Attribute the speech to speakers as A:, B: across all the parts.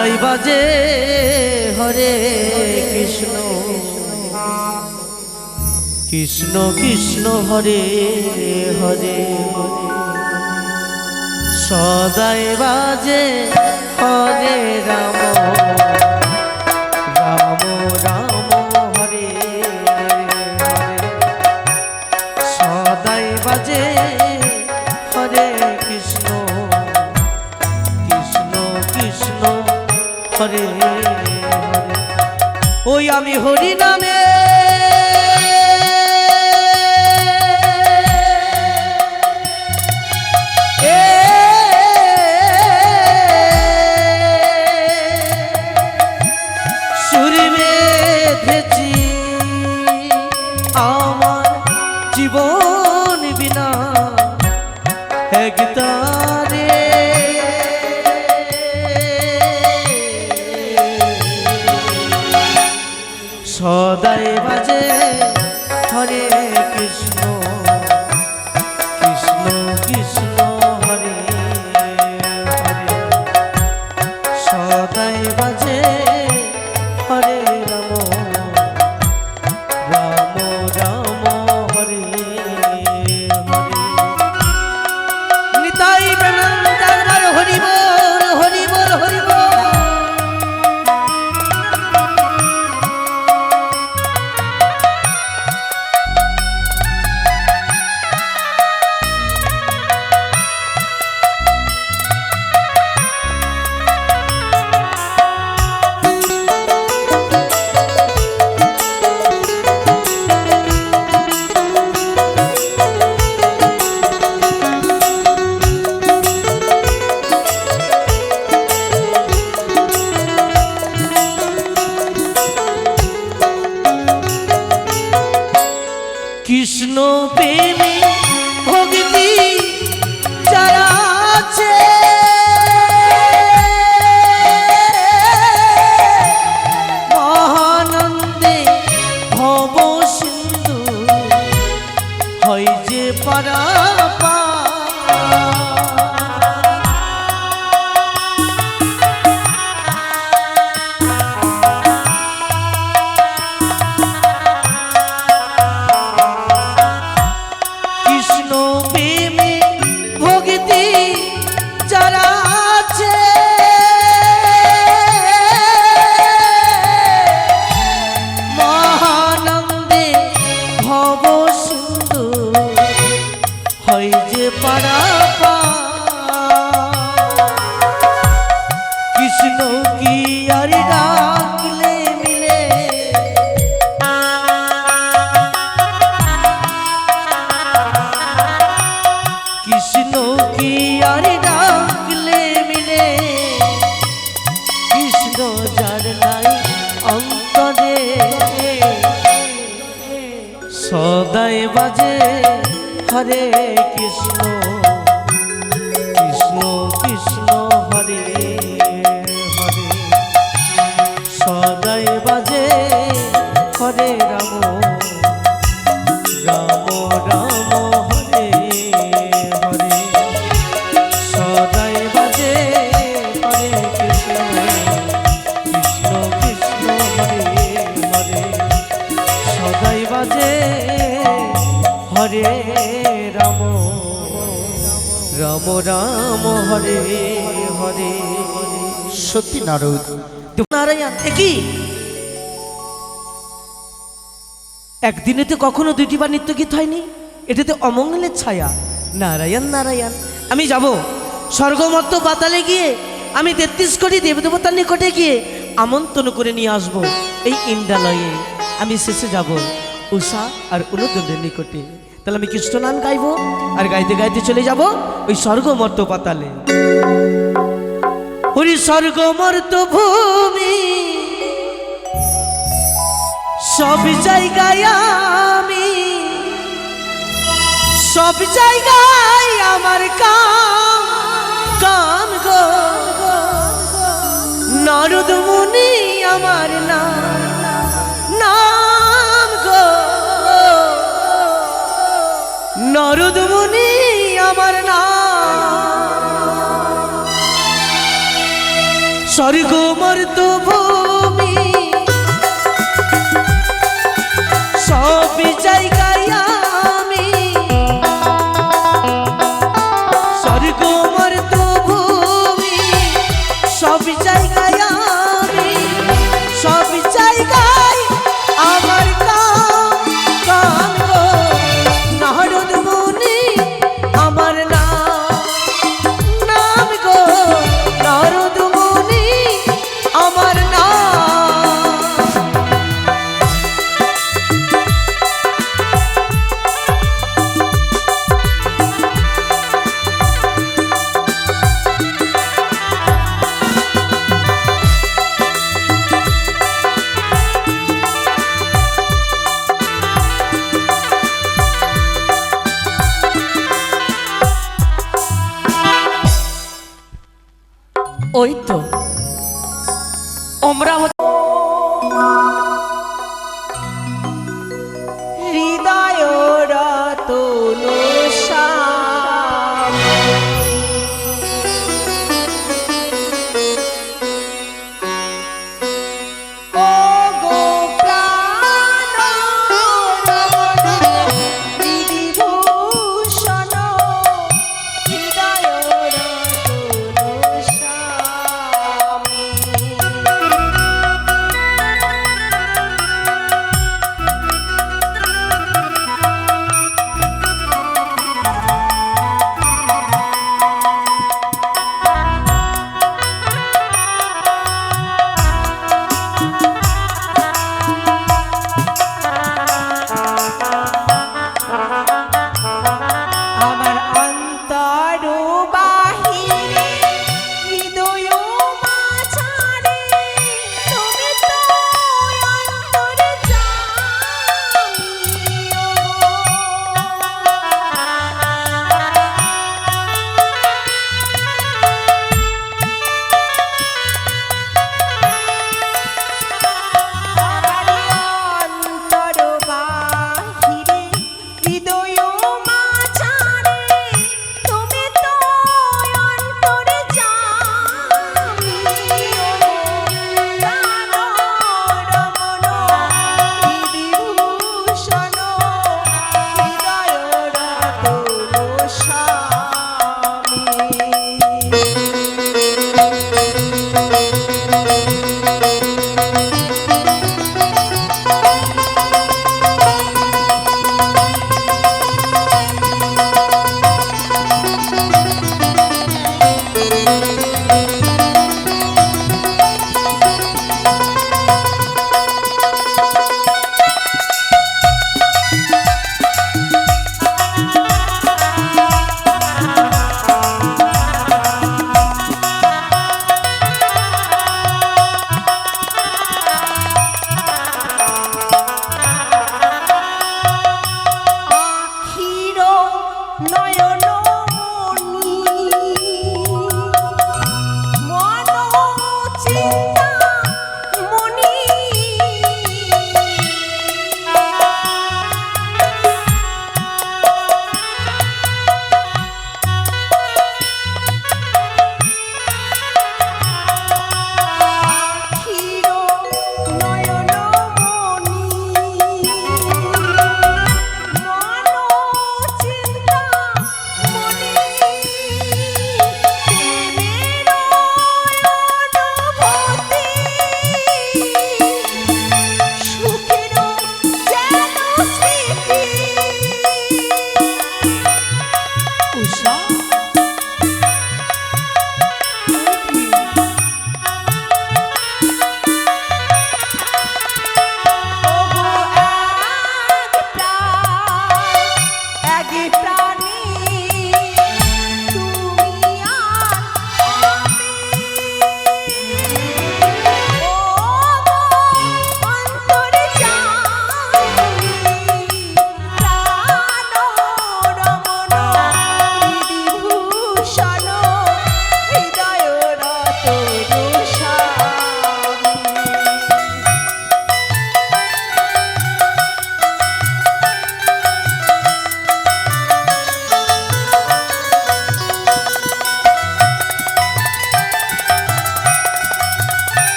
A: সদাই বাজে হরে কৃষ্ণ। কৃষ্ণ কৃষ্ণ হরে হরে সদাই বাজে হরে রাম। আমি হরি নামে। সুরি বেঁধেছি আমার কৃষ্ণ। হরে হরে।
B: সত্যি নারদ
A: নারায়ণ কি একদিনেতে কখনো দুইটি বার নৃত্য গীত হয়নি। এটাতে অমঙ্গলের ছায়া। নারায়ণ নারায়ণ, আমি যাব। স্বর্গমত্ত পাতালে গিয়ে আমি তেত্রিশ কোটি দেবদেবতার নিকটে গিয়ে আমন্ত্রণ করে নিয়ে আসব। এই ইন্দ্রালয়ে আমি শেষে যাব উষা আর অনুদণ্ডের নিকটে। তাহলে আমি কৃষ্ণনাম গাইব আর গাইতে গাইতে চলে যাব ওই স্বর্গমর্ত পাতালে। ওই স্বর্গমর্ত ভূমি, সব জায়গায় আমি, সব জায়গায় আমার কাম কাম গো।
C: নরদ মুনি আমার নাম। নরদমুনি আমার নাম স্বর্গ মর্ত ভূমি সব স্বর্গ মর্ত ভূমি সব জায়গায়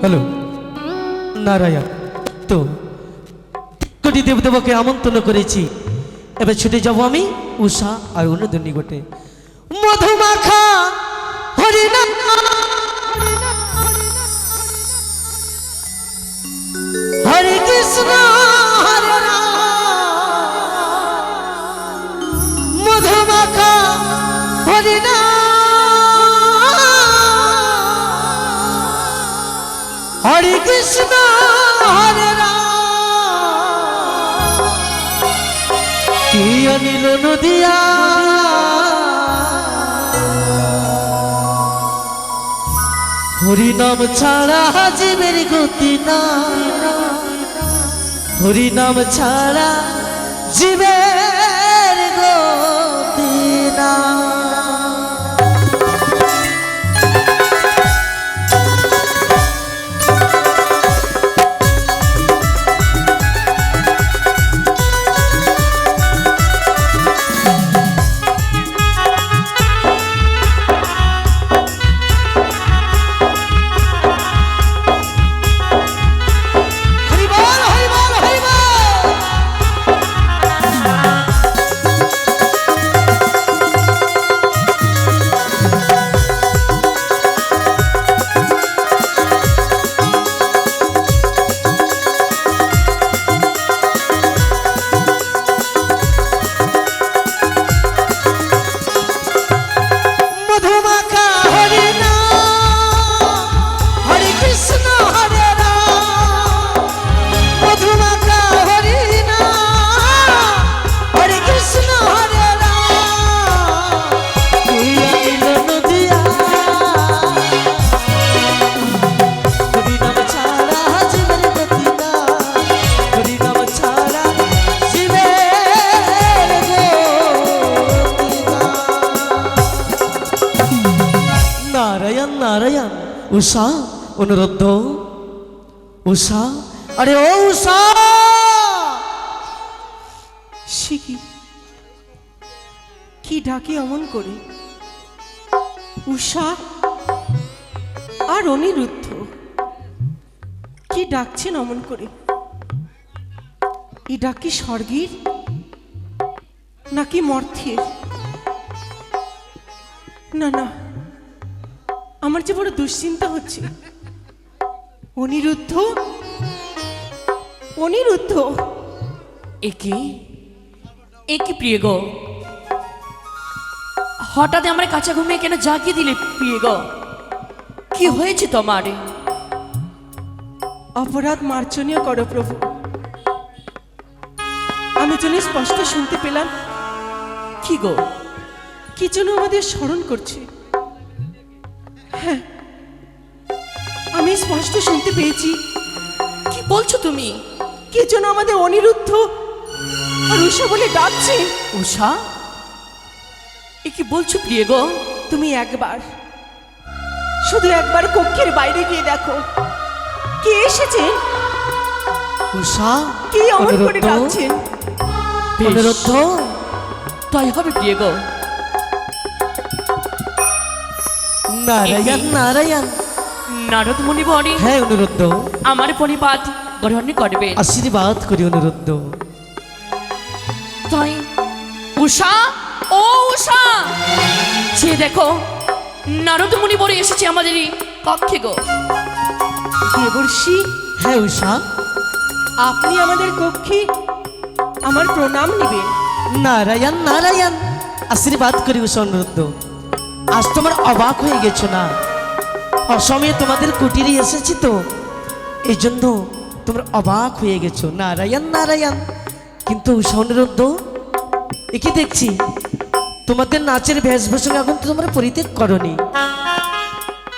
A: হ্যালো? নারায়ণ, তো কোটি দেবদেবকে আমন্ত্রণ করেছি। এবার ছুটে যাব আমি উষা আর অন্যদের নিকটে মধুমাখা হরিণা হরে কৃষ্ণ, হরে মধুমাখা হরিণা কি নিল নদিয়া। হরিনাম ছাড়া জীবের গতি না হরিনাম ছাড়া জীবের উষা? আরে ও উষা!
C: সে কি? কি ডাকে অমন করে? উষা আর অনিরুদ্ধ? কি ডাকছেন অমন করে? এই ডাক কি স্বর্গের নাকি মর্থের? না না, আমার যে বড় দুশ্চিন্তা হচ্ছে। অনিরুদ্ধ? অনিরুদ্ধ?
D: একে একে প্রিয় গো? হঠাৎ আমার কাছে ঘুমিয়ে কেন জাগিয়ে দিলে প্রিয় গো? কি হয়েছে তোমার?
C: অপরাধ মার্জনীয় করো প্রভু। আমি যেন স্পষ্ট শুনতে পেলাম।
D: কি গো?
C: কি যেন আমাদের স্মরণ করছে। স্পষ্ট শুনতে পেয়েছি।
D: কি বলছো তুমি?
C: কে যেন আমাদের অনিরুদ্ধ আর উষা বলে ডাকছে।
D: উষা? এ কি বলছো প্রিয় গো?
C: তুমি একবার শুধু একবার কক্ষের বাইরে গিয়ে দেখো। কে এসেছে?
A: উষা?
C: কি অমন করে
D: বেশ,
A: অনুরুদ্ধ?
D: তাই হবে প্রিয় গো।
A: নারায়ণ নারায়ণ।
D: নারদ মুনি বনে
A: হ্যাঁ অনুরুদ্ধ।
D: আমার পরিপাত গ্রহণ করবেন
A: আশীর্বাদ করি অনুরুদ্ধ।
D: তাই উষা ও উষা সে দেখো নারদ মুনি বলে এসেছে আমাদের কক্ষে গো।
C: দেবর্ষি
A: হ্যাঁ উষা
C: আপনি আমাদের কক্ষে আমার প্রণাম নেবেন।
A: নারায়ণ নারায়ণ আশীর্বাদ করি উষা অনুরুদ্ধ। আজ তোমার অবাক হয়ে গেছো না? অসময়ে তোমাদের কুটিরে এসেছি তো। এই জন্য তোমরা অবাক হয়ে গেছো। নারায়ণ নারায়ণ। কিন্তু উষা অনুরুদ্ধ একে দেখছি, তোমাদের নাচের বেশভূষণ এখন তো তোমরা পরিত্যাগ করনি।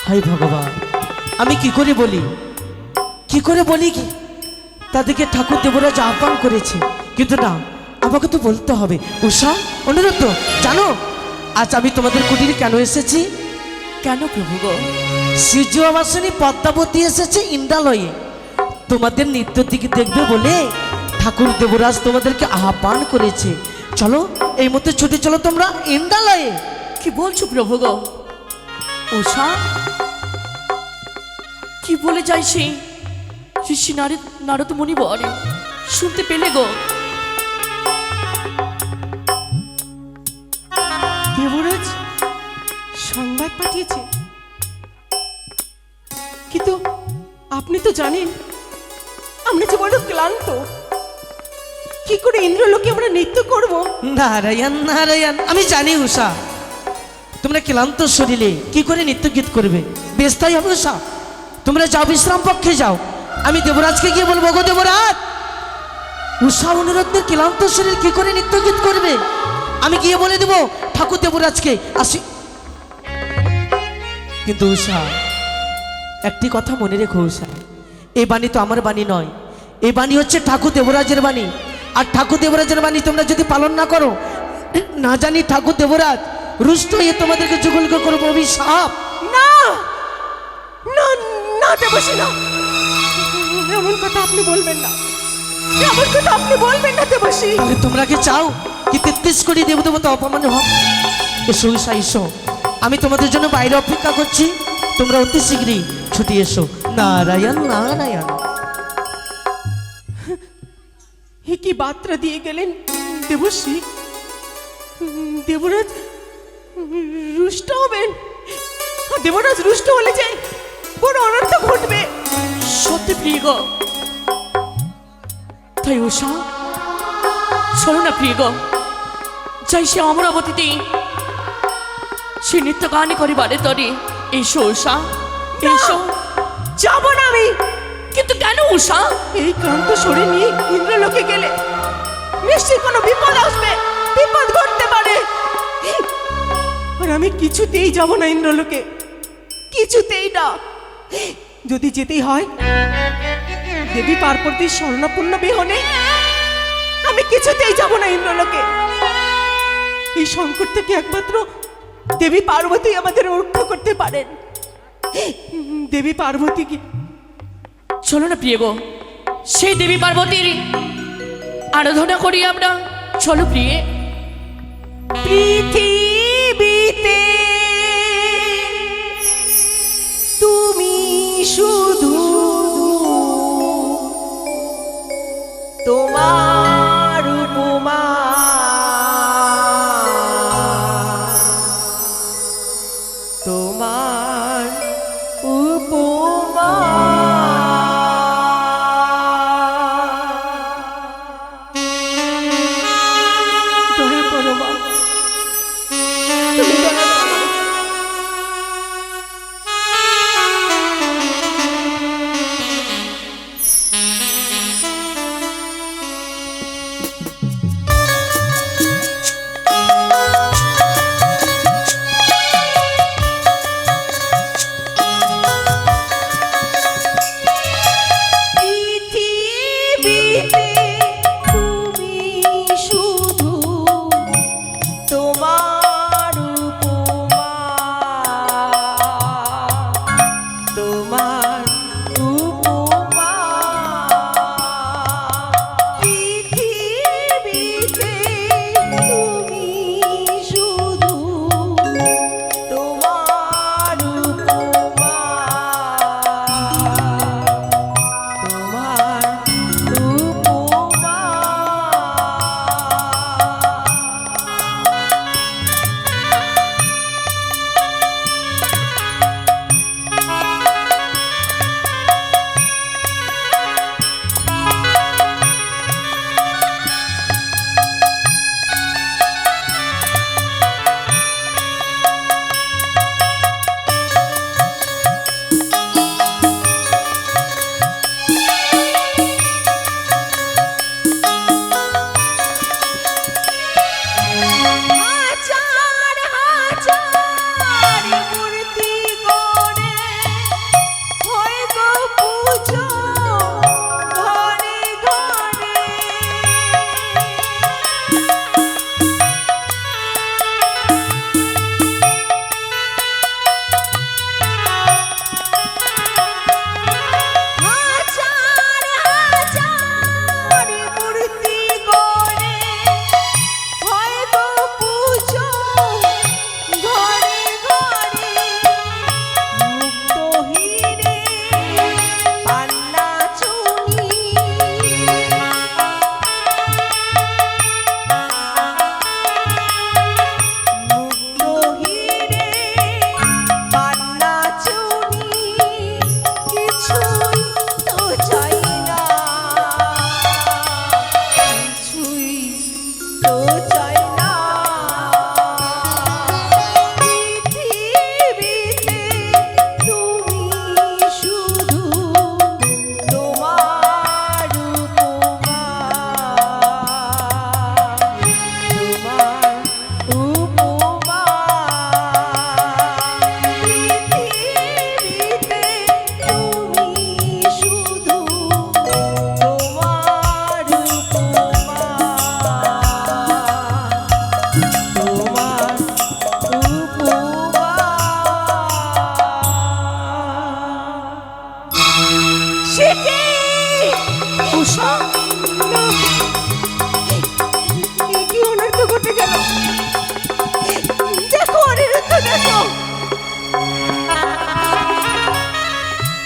A: হাই ভগবান, আমি কি করে বলি? কি করে বলি কি? তাদেরকে ঠাকুর দেবরাজ আহ্বান করেছে। কিন্তু না, আমাকে তো বলতে হবে। উষা অনুরোধ জানো, আজ আমি তোমাদের কুটিরে কেন এসেছি?
D: কেন প্রভু গো?
A: সূর্যবাসনী পদ্মাবতী এসেছে ইন্দ্রালয়ে। তোমাদের নৃত্য দিকে দেখবে বলে ঠাকুর দেবরাজ তোমাদেরকে আহ্বান করেছে। চলো এই মধ্যে ছুটে চলো তোমরা ইন্দ্রালয়ে।
D: কি বলছো প্রভু গো? উষা কি বলে যাই সে? ঋষি নারদ নারদ মুনি বরে শুনতে পেলে গো।
C: দেবরাজ সংবাদ পাঠিয়েছে। আপনি তো জানেন, আমরা যে বড় ক্লান্ত। কি করে ইন্দ্রলোকে আমরা নৃত্য করব?
A: নারায়ণ নারায়ণ, আমি জানি উষা তোমরা ক্লান্ত শরীরে কি করে নৃত্য গীত করবে? বেশ তাই হবে উষা তোমরা যাও, বিশ্রাম পক্ষে যাও। আমি দেবরাজকে গিয়ে বলব গো দেবরাজ! উষা অনুরোধদের ক্লান্ত শরীর কি করে নৃত্য গীত করবে? আমি গিয়ে বলে দেবো, ঠাকুর দেবরাজকে, আসি। কিন্তু উষা একটি কথা মনে রেখো উষা এই বাণী তো আমার বাণী নয়। এই বাণী হচ্ছে ঠাকুর দেবরাজের বাণী। আর ঠাকুর দেবরাজের বাণী তোমরা যদি পালন না করো না জানি ঠাকুর দেবরাজ রুষ্ট হয়ে তোমাদেরকে যুগলকে করব অভিশাপ।
C: না! না না দেবসী না এমন কথা আপনি বলবেন না। এমন কথা আপনি বলবেন না দেবসী
A: তাহলে তোমরা কি চাও কি তেত্রিশ কোটি দেবদেবতা অপমান হোক এসো ঈশা এসো। আমি তোমাদের জন্য বাইরে অপেক্ষা করছি। তোমরা অতি শীঘ্রই ছুটি এসো। নারায়ণ নারায়ণ।
C: হে কি বার্তা দিয়ে গেলেন দেবশ্রী? দেবরাজ রুষ্ট হবেন। দেবরাজ রুষ্ট হলে যে বড় অনর্থ ঘটবে।
D: সত্যি প্রিয় গো। তাই উষা শোনো না প্রিয় গো। যাই সে অমরাবতীতে সে নৃত্য গানে করিবারে তরে এসো উষা এসো।
C: যাব না আমি।
D: কিন্তু কেন উষা
C: এই ক্লান্ত শরীর নিয়ে ইন্দ্রলোকে গেলে নিশ্চয়ই কোনো বিপদ আসবে। বিপদ ঘটতে পারে। আর আমি কিছুতেই যাব না ইন্দ্রলোকে। কিছুতেই না। যদি যেতেই হয় দেবী পার্বতীর স্বর্ণপূর্ণ বিহনে আমি কিছুতেই যাব না ইন্দ্রলোকে। এই সংকট থেকে একমাত্র দেবী পার্বতী আমাদের রক্ষা করতে পারেন। দেবী পার্বতী কি?
D: চলো না প্রিয় গো সেই দেবী পার্বতীর আরাধনা করি আমরা। চলো প্রিয়ে।
C: পৃথিবীতে তুমি শুধু তোমার Túi.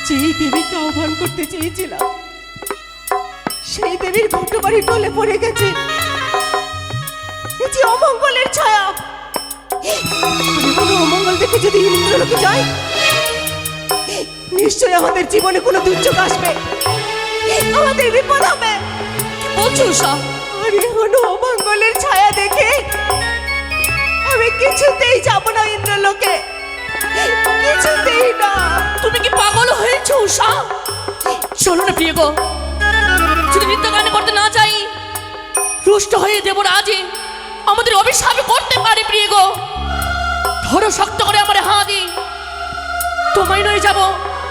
C: যেই দেবীকে
D: আহ্বান করতে চেয়েছিলাম সেই দেবীর ঘটবাড়ি টলে পড়ে গেছে। যে অমঙ্গলের ছায়া। কোনো অমঙ্গল দেখে যদি ইন্দ্রলোকে যাই নিশ্চয় আমাদের জীবনে কোনো দুর্যোগ আসবে। আমাদের বিপদ হবে।
C: বলছো সব?
D: আরে কোনো অমঙ্গলের ছায়া দেখে আমি কিছুতেই যাব না ইন্দ্রলোকে। কিছুতেই না।
C: তুমি কি পাগল হয়েছো উষা চলো না প্রিয় গো। যদি নৃত্য গান করতে না যাই রুষ্ট হয়ে দেবরাজে আমাদের অভিশাপ করতে পারে প্রিয় গো। ধরো শক্ত করে আমার হাতি তোমায় নয় যাব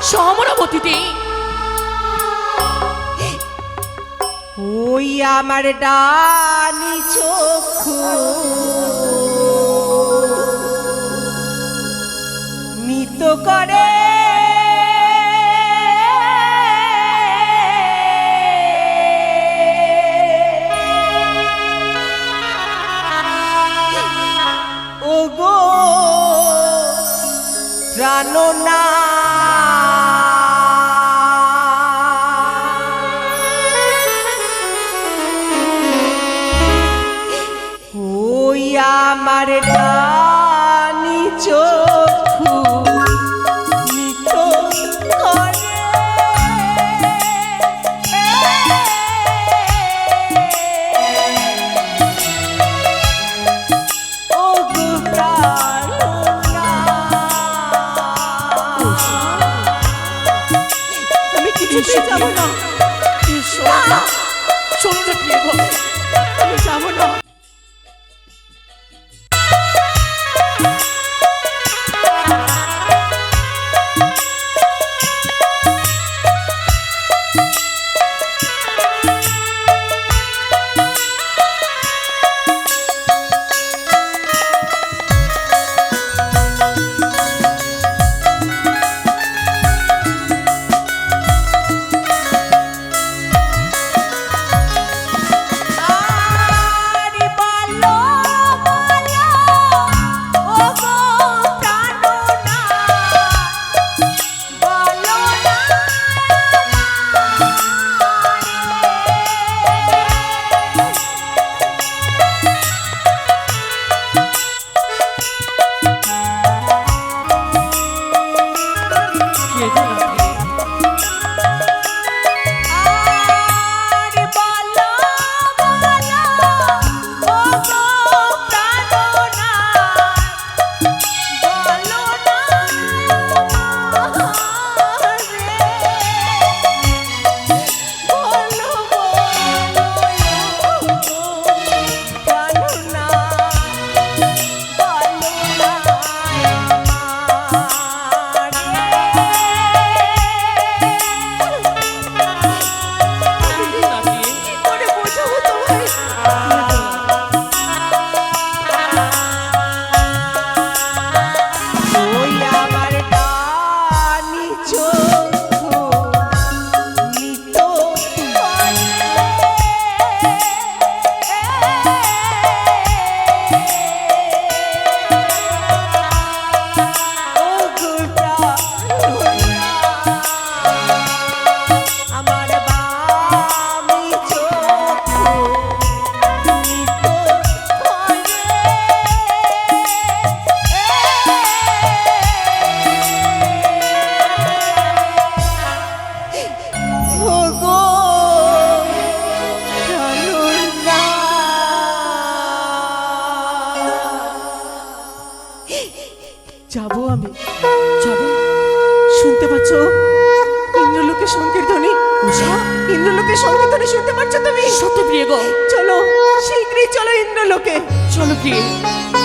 C: সমরাবতীতে
D: ওই আমার ডানি চক্ষু। corazón. কিছুতেই যাব না?
C: না?